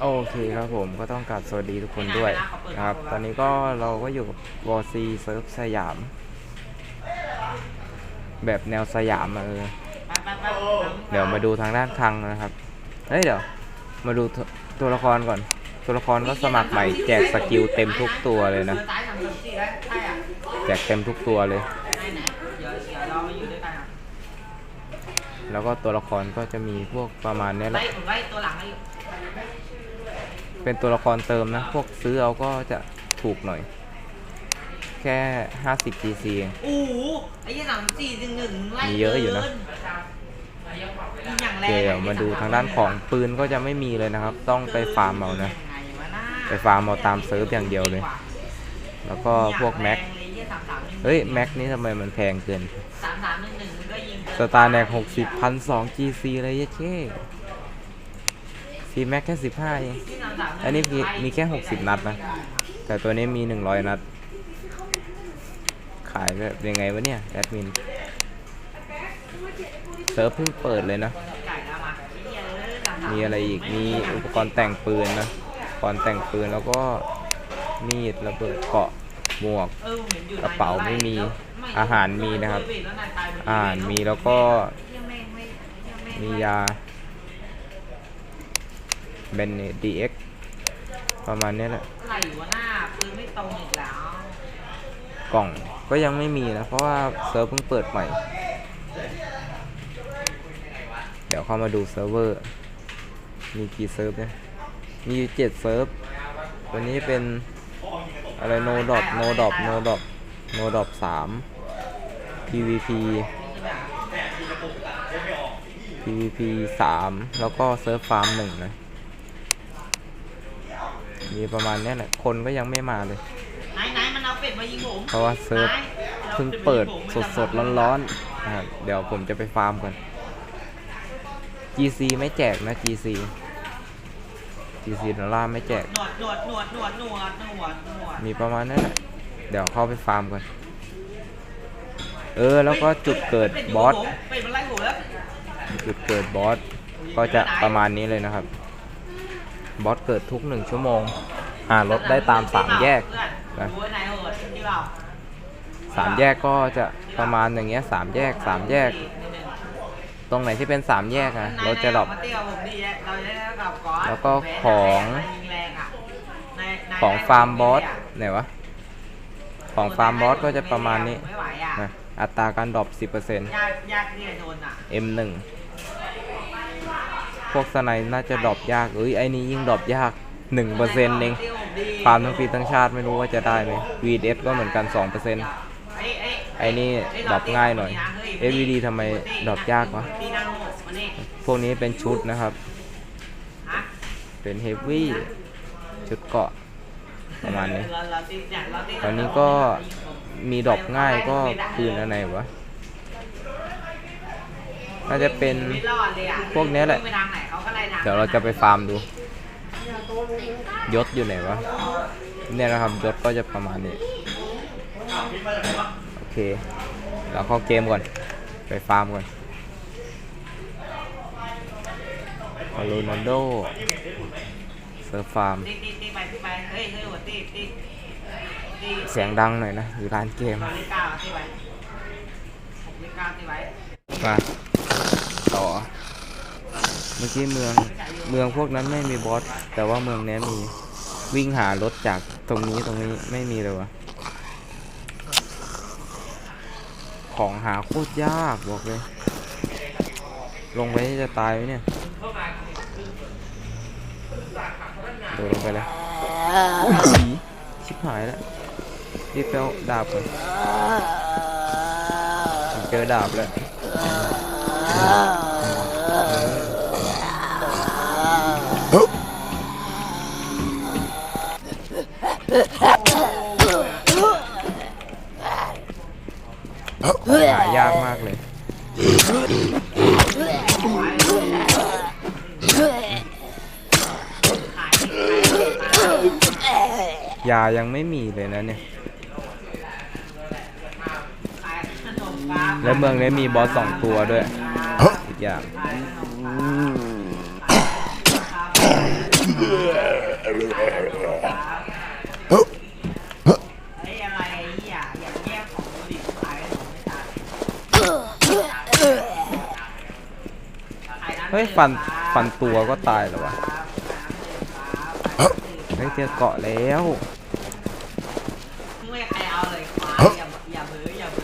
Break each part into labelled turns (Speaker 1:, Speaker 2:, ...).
Speaker 1: โอเคครับผมก็ต้องกราบสวัสดีทุกคนด้วยครับ ตอนนี้ก็เราก็อยู่กับวอซีเซิร์ฟสยาม แบบแนวสยามเออเดี๋ยวมาดูทางด้านคลังนะครับเฮ้ยเดี๋ยว มาดูตัวละครก่อน ตัวละครก็สมัครใหม่แจกสกิลเต็มทุกตัวเลยนะ
Speaker 2: แจ
Speaker 1: กเต็มทุกตัวเลย
Speaker 2: ไหนไหนเดี๋ยวเดี๋ยวเรามาอยู่ด้วยกันอะ
Speaker 1: แล้วก็ตัวละครก็จะมีพวกประมาณนี้แห
Speaker 2: ไล่
Speaker 1: ละ
Speaker 2: ผมไล่ตัวหลังให้อยู่
Speaker 1: เป็นตัวละครเติมนะ พวกซื้อเอาก็จะถูกหน่อย แค่ 50 GC เอง
Speaker 2: โอ้โหไอ้ยี่สามสี่หนึ่งหนึ่งไล่
Speaker 1: มีเยอะอยู่นะ
Speaker 2: กิยิงอย่างแร
Speaker 1: โองเค
Speaker 2: อะ
Speaker 1: เดี๋ยวมาดูทางด้านของปืนก็จะไม่มีเลยนะครับ ต้องไปฟาร์มเอานะ
Speaker 2: ยังไงวะน่า
Speaker 1: ไปฟาร์มเอาตามเซิร์ฟอย่างเดียวเลย แล้วก็พวกแม็ก เฮ้ย แม็กนี่ทำไมมันแพงเกิน
Speaker 2: สามสามหนึ่งหนึ่งมันก็ยิง
Speaker 1: สตาร์แนกหกสิบพันสอง GC เลยเย้เช่ซีแม็กแค่สิบห้าเอง
Speaker 2: ที่สามสามหง
Speaker 1: อันนี้มีมีแค่60นัดนะ แต่ตัวนี้มี100นัด ขายแบบยังไงวะเนี่ย แอดมิน เซิร์ฟเพิ่งเปิดเลยนะ
Speaker 2: ไก่แล้วมาเหี้ยเลยสามสาม
Speaker 1: มีอะไรอีก มีอุปกรณ์แต่งปืนนะ อุปกรณ์แต่งปืนแล้วก็มีดระเบิดเกราะ หมวก
Speaker 2: เออผมเห็นอยู่
Speaker 1: กระเป๋าไม่มี
Speaker 2: ไม่
Speaker 1: อาหารมีนะครับ
Speaker 2: แล้วนายตายพดี
Speaker 1: อาหารมีแล้วก็
Speaker 2: เหี้ยแม่งไม่เหี้ยแง
Speaker 1: มียาเบนเนดีเอ็กประมาณนี้แหละ
Speaker 2: อะไรวะหน้าปืนไม่ตรงอีกแล้ว
Speaker 1: กล่องก็ยังไม่มีนะเพราะว่าเซิร์ฟเพิ่งเปิดใหม่ เดี๋ยวเข้ามาดูเซิร์ฟเวอร์ มีกี่เซิร์ฟเนี่ยมีอยู่เจ็ดเซิร์ฟ ตัวนี้เป็น อะไร no dot no dot no dot no dot สาม PVP PVP สามแล้วก็เซิร์ฟฟาร์มหนึ่งนะมีประมาณเนี้ยแหละ คนก็ยังไม่มาเลย
Speaker 2: ไหนไหนมันเอาเป็ดมายิงผม
Speaker 1: เพราะว่าเซิร์ฟ
Speaker 2: ไหน
Speaker 1: เพิ่งเปิดสดๆร้อนๆนะครับเดี๋ยวผมจะไปฟาร์มก่อน GC ไม่แจกนะ GC GC ดอลลาร์ไม่แจก
Speaker 2: หนวดหนวดหนวดหนวดหนวดหนวดหนวด
Speaker 1: มีประมาณนั้นแหละเดี๋ยวเข้าไปฟาร์มก่อน เออ แล้วก็จุดเกิดบอส
Speaker 2: เป็ดมันไล่ผมแล้ว
Speaker 1: จุดเกิดบอส ก็จะประมาณนี้เลยนะครับ บอสเกิดทุกหนึ่งชั่วโมง หารถได้ตามสามแยก
Speaker 2: นะ
Speaker 1: นะ
Speaker 2: ดูว่าไหนโหดที่เรา
Speaker 1: สามแยกก็จะประมาณอย่างเงี้ยสามแยกสามแยกต รงไหนที่เป็นสามแยกอะรถจะดรอป
Speaker 2: มาเตี้ยวผมดีเราจะได้กับก่อน
Speaker 1: แล้วก็ของ
Speaker 2: ยิงแรงอะในใน
Speaker 1: ของฟาร์มบอสไหนวะ ของฟาร์มบอสก็จะประมาณนี้
Speaker 2: ไม่ไหวอะ
Speaker 1: นะอัตราการดรอป10%
Speaker 2: ยากยากที่จะโดนอะ
Speaker 1: M1 พวกสไนน่าจะดรอปยากเอ้ยไอ้นี้ยิ่งดรอปยาก1%เองฟาร์มทั้งปีทั้งชาติไม่รู้ว่าจะได้ไหม VDS ก็เหมือนกัน2%
Speaker 2: ไอ้ไอ้
Speaker 1: ไอ้นี่ดรอปง่ายหน่อย SVD ทำไมดรอปยากวะ พวกนี้เป็นชุดนะครับ เป็นเฮฟวี่ชุดเกาะประมาณนี้
Speaker 2: ต
Speaker 1: อนนี้ก็มีดรอปง่ายก็ปืนอะไรวะ น่าจะเป็นพวกนี้แหละ
Speaker 2: เขาก็ไล่ทาง
Speaker 1: เดี๋ยวเราจะไปฟาร์มดู ยศอยู่ไหนวะ เนี่ยนะครับยศก็จะประมาณนี้ โอเค เราเข้าเกมก่อน ไปฟาร์มก่อนโรนัลโดเซิร์ฟฟาร์ม
Speaker 2: เสี
Speaker 1: ยงดังหน่อยนะ อยู่ร้านเกม
Speaker 2: ไว้หกเลขเก้าตีไว้
Speaker 1: มาต่อ เมื่อกี้เมือง เมืองพวกนั้นไม่มีบอส แต่ว่าเมืองนี้มี วิ่งหารถจากตรงนี้ตรงนี้ไม่มีเลยวะ ของหาโคตรยากบอกเลย ลงไปนี่จะตายไหมเนี่ยโดดลงไปเลยผีชิบหายแล้วรีบไปเอาดาบก่อนผมเจอดาบแล้ว แล้วเมืองนี้มีบอสสองตัวด้วย อีกอย่าง
Speaker 2: ขายขนมปังเฮ้ยอะไรไอ้เหี้ยอย่าแย่งของกูดิขายของไม่จ่ายขายน้ำ
Speaker 1: เฮ้ย ฟัน ฟันตัวก็ตายแล้ววะ เฮ้ย เจอเกาะแล้ว
Speaker 2: ไม่ใครเอาเลยควายอย่าอย่าเบื้ออย่าเบื้อ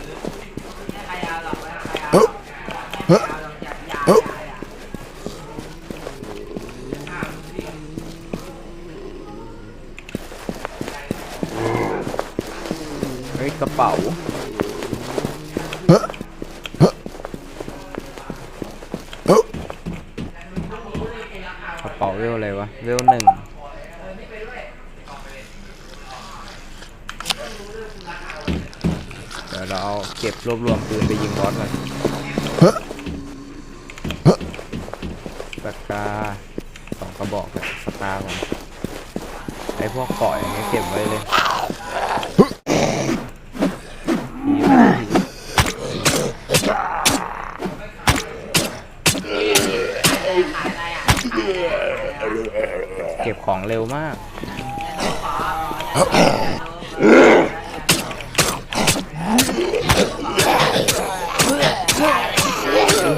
Speaker 2: เราเอา
Speaker 1: เก็บรวบรวมปืนไปยิงบอสก่อนปากกาสองกระบอกเลยสตาร์ก่อนไอพวกเกาะอย่างเงี้ยเก็บไว้เลยเก็บของเร็วมาก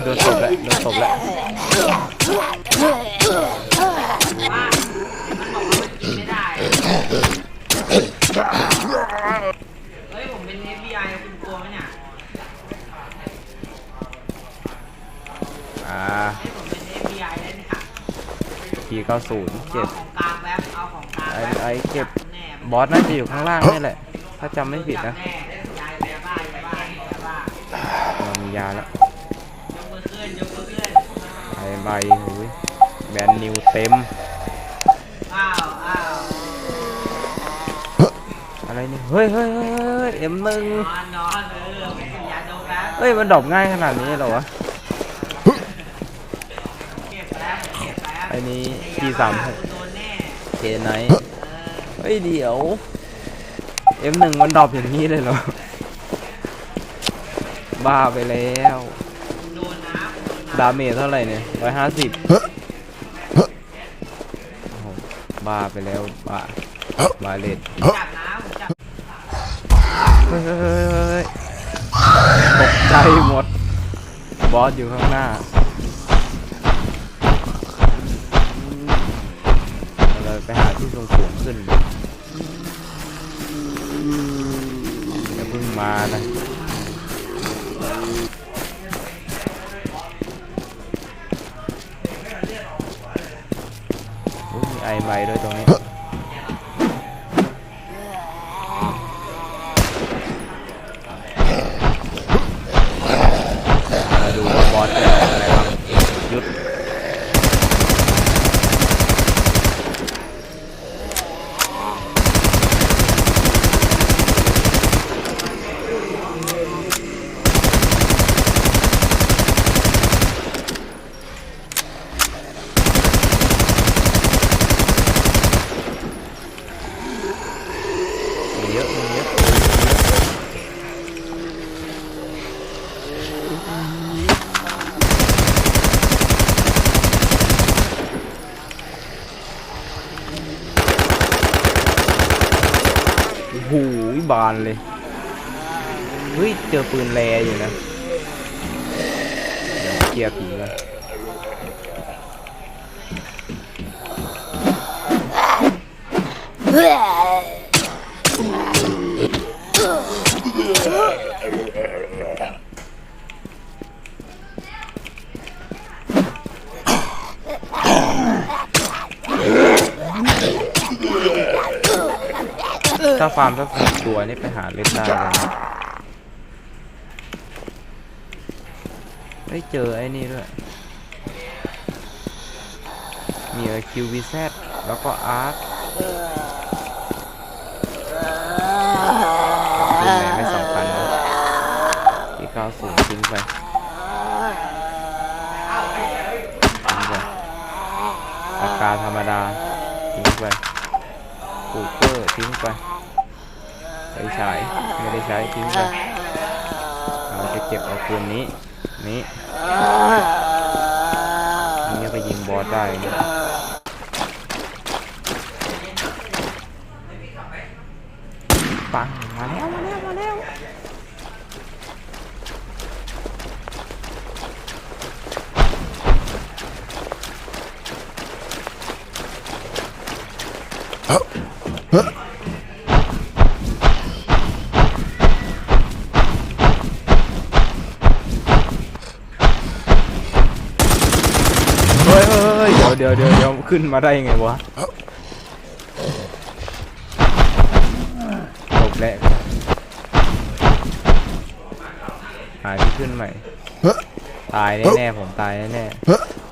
Speaker 1: โดนตบแล้วโดนตบแล้ว
Speaker 2: ไม่ได้เฮ้ยผมเป็น FBI คุณกลัวไหมเนี่ย
Speaker 1: อ่า
Speaker 2: เฮ้ยผมเป็น FBI แล้วเนี่ย
Speaker 1: ทีเก้าศูนย์
Speaker 2: เอา
Speaker 1: เก็บ
Speaker 2: ของกลางแป๊บเอาของกลาง
Speaker 1: ไอ้
Speaker 2: แป๊บ
Speaker 1: ไอ้เก็บ
Speaker 2: แน่
Speaker 1: บอสน่าจะอยู่ข้างล่างนี่แหละ ถ้าจำไม่ผิดนะ
Speaker 2: แน่ยายยาบ้ายาบ้ายาบ้า
Speaker 1: เรามียาแล้ว
Speaker 2: ยกมือขึ้น ยกมือขึ้น
Speaker 1: ไอ้ ใบโอ้ยแบรนด์นิวเต็ม
Speaker 2: อะ
Speaker 1: ไรนี่เฮ้ยเฮ้ยเฮ้ยเอ็มหนึ่ง
Speaker 2: เฮ้
Speaker 1: ยมันดรอปง่ายขนาดนี้เหรอวะไอ้นี้ทีสามเคไน
Speaker 2: เฮ้
Speaker 1: ยเดี๋ยว M1 มันดรอปอย่างนี้เลยเหรอบ้าไปแล้วาเมจเท่าไหร่เนี่ยร้อยห้าสิบบ้าไปแล้วบ้าบ้าเล็ด
Speaker 2: จับนะ
Speaker 1: เฮ้ยตกใจหมด บอสอยู่ข้างหน้าเราไปหาที่สูงสูงขึ้นอย่าเพิ่งมานะ โอ้ย มีไอใบด้วยตรงนี้ มาดูว่าบอสจะเอาอะไรบ้างยุดมีเยอะมีเยอะโอ้โห บานเลยเฮ้ยเจอปืนแรอยู่นะเกียร์ผีกัน ถ้าฟาร์มสักสิบตัวนี่ไปหาเล่นได้เลยนะได้เจอไอ้นี่ด้วย มี QVZ แซแล้วก็ ARC ปืนไหนไม่สำคัญนะที่90ทิ้งไปทิ้งไปปากกาธรรมดาทิ้งไปคูเปอร์ทิ้งไป ไปฉายไม่ได้ใช้ทิ้งไปเราจะเก็บเอาปืนนี้ นี้นี่ไปยิงบอสได้นะปังมาแล้วมาแล้วมาแล้วเดี๋ยวเดี๋ยวเดี๋ยวขึ้นมาได้ยังไงวะตกแรกหาที่ขึ้นใหม่ ตายแน่ๆผมตายแน่ๆ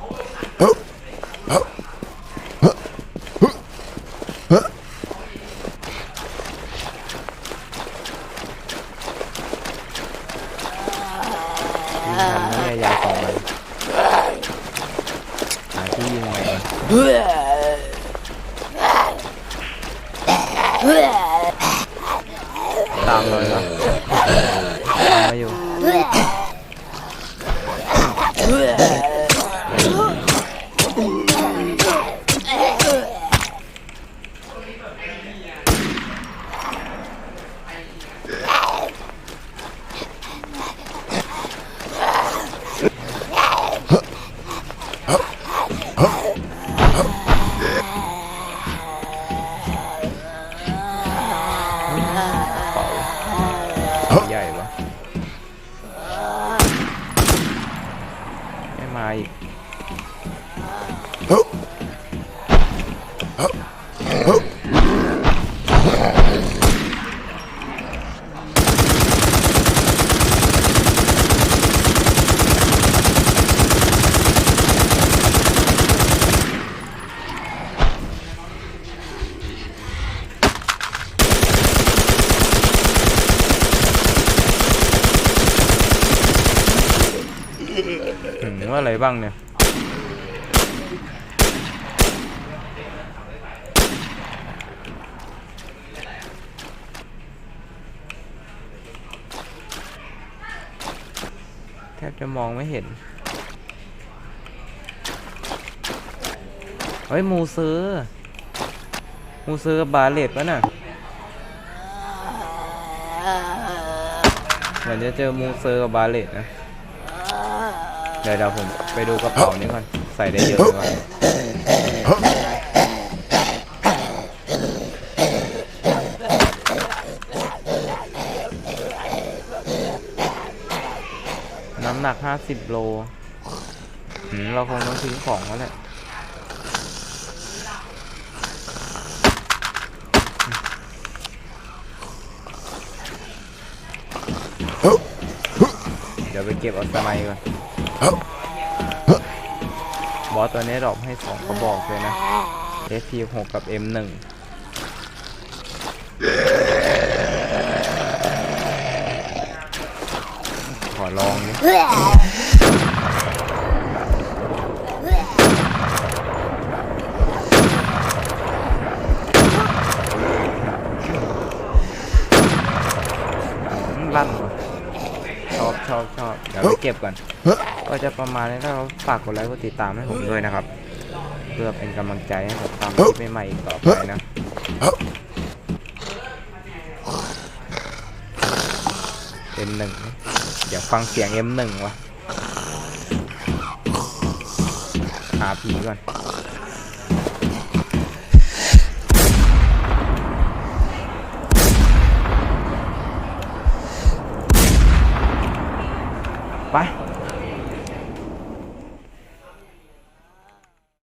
Speaker 1: ใว่าอะไรบ้างเนี่ย แทบจะมองไม่เห็น เฮ้ย มูซื้อ มูซื้อกับบาเลตปะน่ะ เหมือนจะเจอมูเซอร์กับบาเลตนะ เดี๋ยวเดี๋ยวผมไปดูกระเป๋านี้ก่อน ใส่ได้เยอะเลยวะน้ำหนัก50โลอืมเราคงต้องทิ้งของแล้วแหละเดี๋ยวไปเก็บเอาสไนก่อน บอสตัวนี้ดรอปให้สองกระบอกเลยนะ SP6 กับ M1 ขอลองเลั่นว่ะชอบชอบชอบเดี๋ยวไปเก็บก่อน ก็จะประมาณนี้ถ้าเราฝากกดไลค์กดติดตามให้ผมด้วยนะครับ เพื่อเป็นกำลังใจให้ผมทำคลิปใหม่ๆอีกต่อไปนะ M1 เดี๋ยวฟังเสียง M1 วะหาผีก่อนไป